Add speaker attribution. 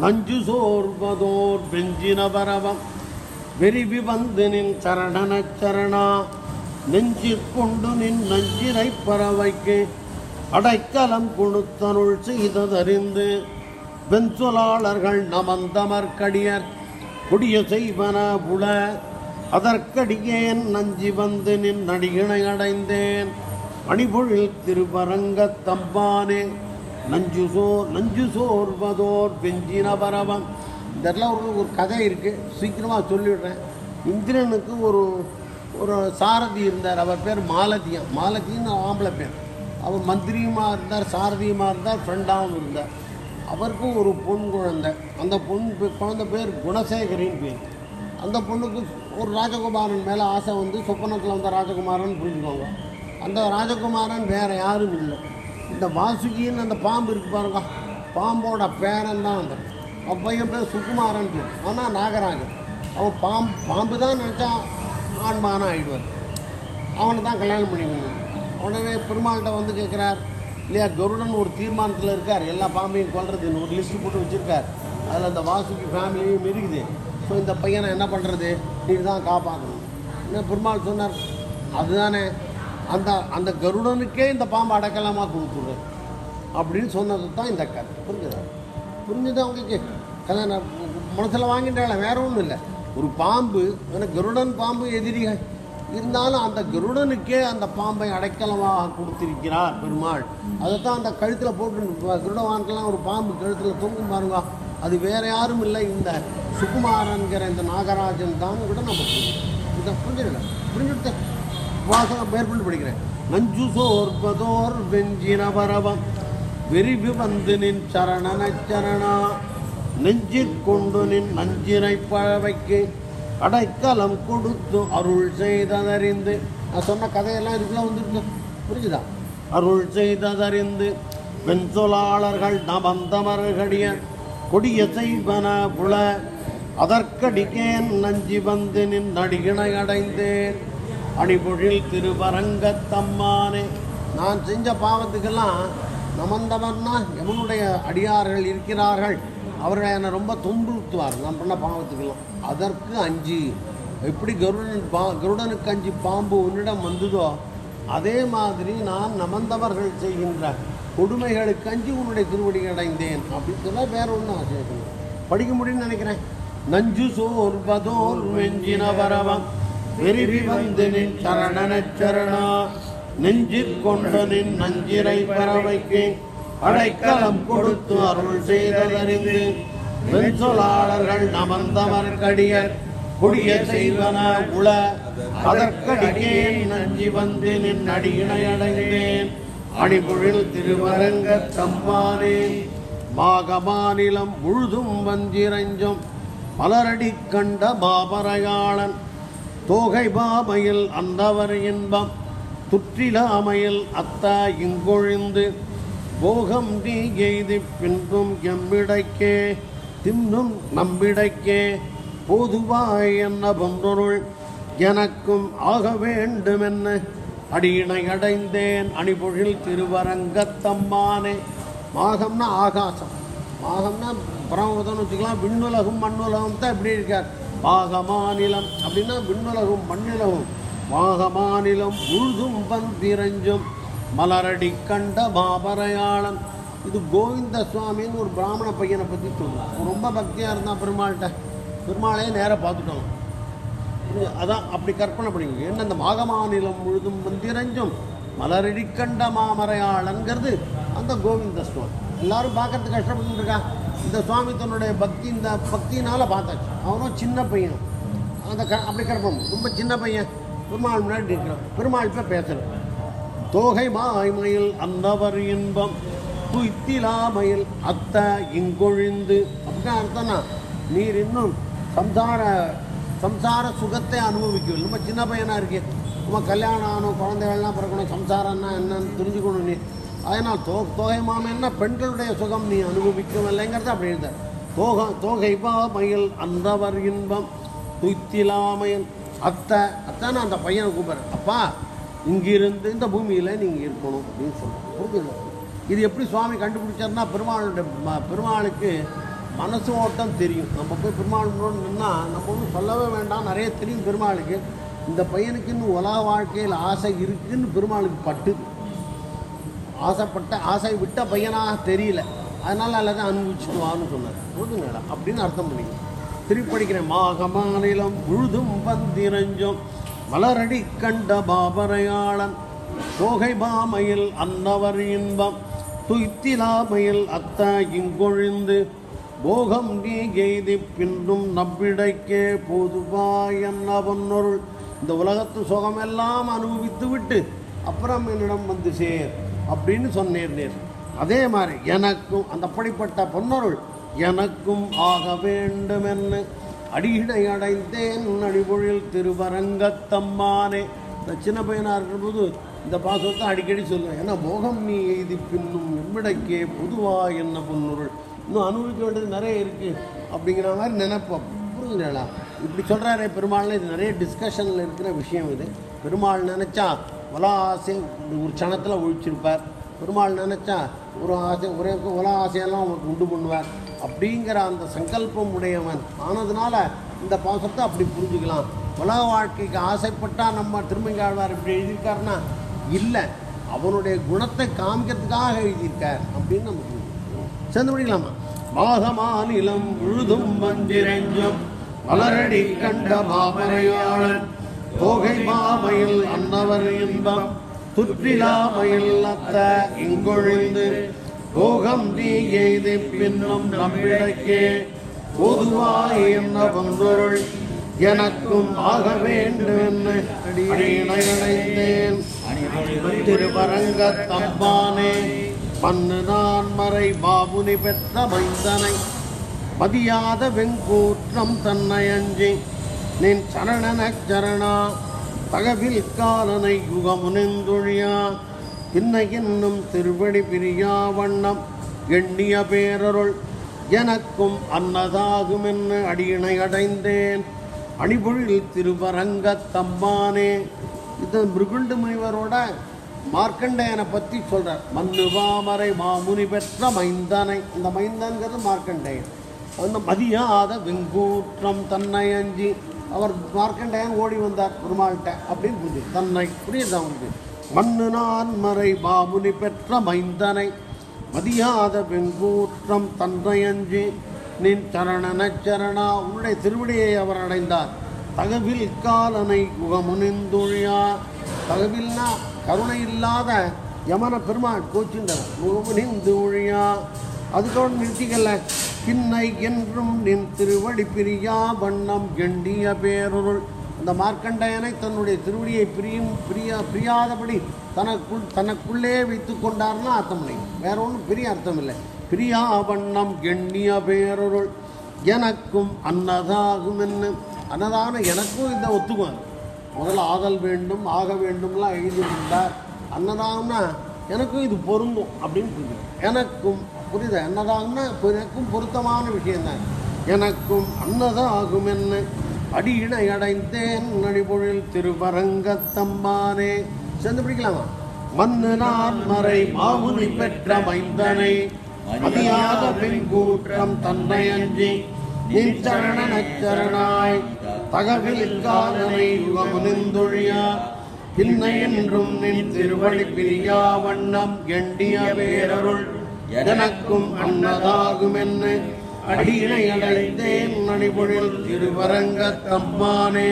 Speaker 1: நஞ்சு சோர்வதோர் பெஞ்சின பரவம். விரிவி வந்து நின் சரணன சரணா. நெஞ்சிற்கொண்டு நின் நஞ்சினை பறவைக்கு. அடைக்கலம் கொடுத்தருள் செய்ததறிந்து வெஞ்சொலாளர்கள் நமந்தமர்கடியர் கொடிய செய்வன புல அதற்கடியேன் நஞ்சி வந்து நின் நடிகனை அடைந்தேன். அணிபொழில் திருப்பரங்கத் தம்பானே. நஞ்சு சோர் நஞ்சு சோர்வதோர் பெஞ்சின பரவம். இதெல்லாம் ஒரு ஒரு கதை இருக்குது சீக்கிரமாக சொல்லிவிடுறேன் இந்திரனுக்கு ஒரு ஒரு சாரதி இருந்தார். அவர் பேர் மாலதியம் மாலதின்னு ஆம்பளை பேர். அவர் மந்திரியுமாக இருந்தார் சாரதியுமாக இருந்தார் ஃப்ரெண்டாகவும் இருந்தார். அவருக்கும் ஒரு பொன் குழந்தை. அந்த பொன் பே- குழந்தை பேர் குணசேகரின் பேர். அந்த பொண்ணுக்கு ஒரு ராஜகுமாரன் மேலே ஆசை வந்து சொப்பனத்தில் வந்த ராஜகுமாரன் புரிஞ்சுக்கோங்க. அந்த ராஜகுமாரன் வேறு யாரும் இல்லை. இந்த வாசுகின்னு அந்த பாம்பு இருக்கு பாருங்க. பாம்போட பேரன் தான் அந்த பையன் பேர் சுகுமாரன் பேர். ஆனால் நாகராஜன். அவன் பாம்பு பாம்பு தான் நினச்சா ஆண்மானம் ஆகிடுவார் அவனை தான் கல்யாணம் பண்ணிக்கணும் உடனே பெருமாள்கிட்ட வந்து கேட்குறார் இல்லையா கருடன் ஒரு தீர்மானத்தில் இருக்கார். எல்லா பாம்பையும் கொல்றதுன்னு ஒரு லிஸ்ட்டு போட்டு வச்சுருக்கார். அதில் அந்த வாசுகி ஃபேமிலியும் இருக்குது ஸோ இந்த பையனை என்ன பண்ணுறது நீ தான் காப்பாற்றணும் என்ன பெருமாள் சொன்னார் அதுதானே. அந்த அந்த கருடனுக்கே இந்த பாம்பு அடக்கலாமா கொடுத்துரு. அப்படின்னு சொன்னது தான் இந்த கதை. புரிஞ்சுதா? புரிஞ்சுது அவங்களுக்கு கல்யாணம் மனசில் வாங்கிட்டால வேற ஒன்றும் இல்லை. ஒரு பாம்பு எனக்கு கருடன் பாம்பு எதிரிகள். இருந்தாலும் அந்த கருடனுக்கே அந்த பாம்பை அடைக்கலமாக கொடுத்திருக்கிறார் பெருமாள். அதை தான் அந்த கழுத்தில் போட்டு கருடவான்கெல்லாம் ஒரு பாம்பு கழுத்தில் தொங்கும் பாருங்க. அது வேற யாரும் இல்லை இந்த சுகுமாரன்கிற இந்த நாகராஜன் தான் கூட நம்ம புரிஞ்சு இதை புரிஞ்சுக்கல புரிஞ்சுட்டு வாசகம் மேற்கொண்டு படிக்கிறேன். நஞ்சு சோர்பதோர் வெஞ்சின பரவம். விரிவு வந்து நின் சரணன சரணா. நெஞ்சிற் கொண்டு நின் நஞ்சினை பழவைக்கு. அடைக்கலம் கொடுத்து அருள் செய்ததறிந்து. நான் சொன்ன கதையெல்லாம் இதுக்குள்ள வந்துருக்கு புரிஞ்சுதா? அருள் செய்ததறிந்து. வெண்சொலாளர்கள் நபந்தமர்கடிய கொடிய செய்வன புல. அதற்கடிக்கேன் நஞ்சி வந்து நின் நடிகனை அடைந்தேன். அடிபொழில் திருவரங்கத்தம்மானே நான் செஞ்ச பாவத்துக்கெல்லாம் நமந்தவர்னா எவனுடைய அடியார்கள் இருக்கிறார்கள் அவர்கள் என்னை ரொம்ப துன்புறுத்துவார் நான் பண்ண பாவத்துக்கெல்லாம். அதற்கு அஞ்சு. எப்படி கருடன் பா கருடனுக்கு அஞ்சு பாம்பு உன்னிடம் வந்ததோ அதே மாதிரி நான் நமந்தவர்கள் செய்கின்ற கொடுமைகளுக்கு அஞ்சு உன்னுடைய திருவடி அடைந்தேன். அப்படின்னு சொல்ல வேற ஒன்றும் ஆசை படிக்க முடியும்னு நினைக்கிறேன். நஞ்சு சோர்வதோர் வெஞ்சின வரவம் வெறிவி வந்து நின் சரணன சரணா நெஞ்சிற் கொண்ட நின் நஞ்சிரை பறவைக்கு அடைக்கலம் கொடுத்து அருள் செய்ததறிந்து வெண்சொலாளர்கள் நமந்தவர் கடியர் கொடிய செய்வன உள அதற்கடிக்கேன் நஞ்சி வந்து நின் அடியினை அடைந்தேன். அணிபொழில் திருவரங்க தம்மானே மாக மாநிலம் முழுதும் வந்திரஞ்சும் மலரடி கண்ட பாபரையாளன் தோகை பாமையில் அந்தவர் இன்பம் துற்றிலாமையில் அத்தா இங்கொழிந்து போகம் நீ எய்தி பின்பும் எம்மிடைக்கே தின்னும் நம்மிடைக்கே போதுவாய் என்ன பொன்றொருள் எனக்கும் ஆக வேண்டுமென்ன அடியினை அடைந்தேன் அணிபொழில் திருவரங்கத்தம்மானே. மாகம்னா ஆகாசம் மாகம்னா பரமபதம்னு வச்சுக்கலாம் விண்ணுலகம் மண்ணுலகம் தான் இப்படி இருக்கார். பாகமாநிலம் அப்படின்னா விண்ணுலகும் மண்ணுலகும் மாகமாநிலம் முழுதும் பந்திரஞ்சும். மலரடி கண்ட பாபரையாளம் இது கோவிந்த சுவாமின்னு ஒரு பிராமண பையனை பற்றி சொல்லுவோம் ரொம்ப பக்தியாக இருந்தான் பெருமாள்கிட்ட. பெருமாளையே நேராக பார்த்துட்டோம் இது அதான் அப்படி கற்பனை பண்ணிக்கோங்க. என்ன இந்த மாகமாநிலம் முழுதும் மந்திரஞ்சும் மலரடி கண்ட மாமரையாளங்கிறது அந்த கோவிந்த சுவாமி எல்லாரும் பார்க்கறதுக்கு கஷ்டப்பட்டு இருக்கா? இந்த சுவாமி தன்னுடைய பக்தி இந்த பக்தினால் பார்த்தாச்சு. அவனும் சின்ன பையன். அந்த க அப்படி கிடப்போம். ரொம்ப சின்ன பையன். பெருமாள் முன்னாடி நிற்கிறான் பெருமாள் இப்போ பேசுகிறேன் தோகை மாய்மையில் அந்தவர் இன்பம் துய்த்திலாமையில் அத்த இங்கொழிந்து. அப்படின்னு அர்த்தம்னா நீர் இன்னும் சம்சார சம்சார சுகத்தை அனுபவிக்கும். நம்ம சின்ன பையனாக இருக்கே. நம்ம கல்யாணம் ஆகணும் குழந்தைகள்லாம் பிறக்கணும் சம்சாரம்னா என்னன்னு தெரிஞ்சுக்கணும் நீ அதனால் தோ தோகை மாமைன்னா பெண்களுடைய சுகம் நீ அனுபவிக்கவில்லைங்கிறது அப்படி இருந்தார் தோகை தோகை மயில் அந்தவர் இன்பம் துய்த்திலாமையன் அத்தை அத்தான அந்த பையனை கூப்பிட்றேன் அப்பா இங்கிருந்து இந்த பூமியில் நீங்கள் இருக்கணும் அப்படின்னு சொல்லுவோம் புரிஞ்சுது? இது எப்படி சுவாமி கண்டுபிடிச்சார்னா பெருமாளுடைய பெருமாளுக்கு மனசு ஓட்டம் தெரியும். நம்ம போய் பெருமாள் நின்னால் நம்ம ஒன்றும் சொல்லவே வேண்டாம். நிறைய தெரியும் பெருமாளுக்கு. இந்த பையனுக்கு இன்னும் உலக வாழ்க்கையில் ஆசை இருக்குதுன்னு பெருமாளுக்கு பட்டுது. ஆசைப்பட்ட ஆசை விட்ட பையனாக தெரியல. அதனால் எல்லாத்தையும் அனுபவிச்சுக்குவான்னு சொன்னார். போதுங்கடா அப்படின்னு அர்த்தம் பண்ணிக்க திருப்பி படிக்கிறேன் மாக மாநிலம் முழுதும் வந்திரஞ்சும். மலரடி கண்ட பாபரையாளன். சோகை பாமையில் அன்னவர் இன்பம். துய்த்திலாமையில் அத்தாயின் கொழிந்து போகம் நீ எய்தி பின்னும் நம்பிடைக்கே போதுவா என்ன பொன்னொருள் இந்த உலகத்து சுகமெல்லாம் அனுபவித்து விட்டு அப்புறம் என்னிடம் வந்து சேர். அப்படின்னு சொன்னீர் நேர். அதே மாதிரி எனக்கும் அந்த அப்படிப்பட்ட பொன்னொருள் எனக்கும் ஆக வேண்டுமென்னு அடியிடை அடைந்தேன். அடிபொழில் திருவரங்கத்தம்மானே. இந்த சின்ன பையனாக இருக்கும்போது இந்த பாசத்தை அடிக்கடி சொல்லுவேன். ஏன்னா மோகம் நீ எய்தி பின்னும் எம்மிடைக்கே பொதுவா என்ன பொன்னொருள்? இன்னும் அனுபவிக்க வேண்டியது நிறைய இருக்குது அப்படிங்கிற மாதிரி நினைப்போம். புரிஞ்சுங்களா இப்படி சொல்கிறாரே பெருமாள்னு இது நிறைய டிஸ்கஷனில் இருக்கிற விஷயம் இது. பெருமாள் நினச்சா உலா ஆசை ஒரு க்ஷணத்தில் ஒழிச்சிருப்பார். பெருமாள் நினச்சா ஒரு ஆசை ஒரே உலா ஆசையெல்லாம் அவனுக்கு உண்டு பண்ணுவார். அப்படிங்கிற அந்த சங்கல்பம் உடையவன் ஆனதுனால இந்த பாசத்தை அப்படி புரிஞ்சுக்கலாம். உலக வாழ்க்கைக்கு ஆசைப்பட்டா நம்ம திருமங்காழ்வார் இப்படி எழுதியிருக்காருன்னா இல்லை அவனுடைய குணத்தை காமிக்கிறதுக்காக எழுதியிருக்கார் அப்படின்னு நமக்கு சேர்ந்து முடிக்கலாமா மாதமாநிலம் முழுதும் மஞ்சிரஞ்சும் மலரடி கண்ட மாமரையாளன் தோகை மாமையில் அன்னவர் இன்பம் துற்றிலாமையில் அத்த இங்கொழிந்து போகம் நீ எய்தி பின்னும் நம்மிடக்கே. பொதுவாய் என்ன பொருள் எனக்கும் ஆக வேண்டும் அடியணைந்தேன் திருவரங்க தம்பானே மண்ணு நான் மறை பாபுனி பெற்ற மைந்தனை. மதியாத வெங்கூற்றம் தன்னை அஞ்சி நின் சரணன சரணா தகவில் காலனை யுகமுனிந்துழியா இன்ன என்னும் திருவடி பிரியா வண்ணம் எண்ணிய பேரருள் எனக்கும் அன்னதாகுமென்னு அடியினை அடைந்தேன். அணிபொழில் திருவரங்க தம்பானே. இது மிருகுண்டு முனிவரோட மார்க்கண்டேயனை பற்றி சொல்கிறார் மன்னுவாமரை மாமுனி பெற்ற மைந்தனை. இந்த மைந்தன்கிறது மார்க்கண்டேயன் அந்த மதியாத வெங்கூற்றம் தன்னை அஞ்சி அவர் மார்க்கண்டேயன் ஓடி வந்தார் பெருமாள்கிட்ட அப்படின்னு புரிஞ்சு தன்னை புரியுது அவனுக்கு மண்ணு நான் மறை பாபுனி பெற்ற மைந்தனை மதியாத வெங்கூற்றம் தன்னை அஞ்சு நின் சரணன சரணா உன்னுடைய திருவிடையை அவர் அடைந்தார். தகவில் காலனை குகமுனிந்துழியா தகவில்னா கருணை இல்லாத யமன பெருமாள் கோச்சுண்டவர். முகமுனிந்து ஒழியா அதுக்கோடு நிறுத்திக்கல. பின்னை என்றும் நின் திருவடி பிரியா வண்ணம் எண்ணிய பேரொருள். அந்த மார்க்கண்டயனை தன்னுடைய திருவடியை பிரியும் பிரியா பிரியாதபடி தனக்குள் தனக்குள்ளே வைத்து கொண்டார்னா அர்த்தம் இல்லை. வேற ஒன்றும் பெரிய அர்த்தம் இல்லை. பிரியா வண்ணம் எண்ணிய பேரொருள். எனக்கும் அன்னதாகும் என்ன அன்னதான எனக்கும் இதை ஒத்துக்குவார் முதல்ல ஆதல் வேண்டும் ஆக வேண்டும்லாம் கொண்டார் அன்னதாகம்னா எனக்கும் இது பொருந்தும் அப்படின்னு புரியுது எனக்கும் புரியுது? அன்னதாகம்னா எனக்கும் பொருத்தமான விஷயம்தான் எனக்கும் அன்னதாகும் என்ன அடியினை அடைந்தேன் நடிபொழில் திருவரங்கத்தம்பானே. சேர்ந்து பிடிக்கலாமா? மன்னு நான் மறை மாமுனி பெற்ற மைந்தனை மதியாத பெண்கூற்றம் தன்னை அஞ்சி நின் சரண நச்சரணாய் தகவில் காலனை யுகமுனிந்தொழியா பின்னை என்றும் நின் திருவழி பிரியா வண்ணம் எண்டிய பேரருள் எனக்கும் அன்னதாகும் என்ன அடியினை அடைந்தேன். நடிபொழில் திருவரங்க தம்மானே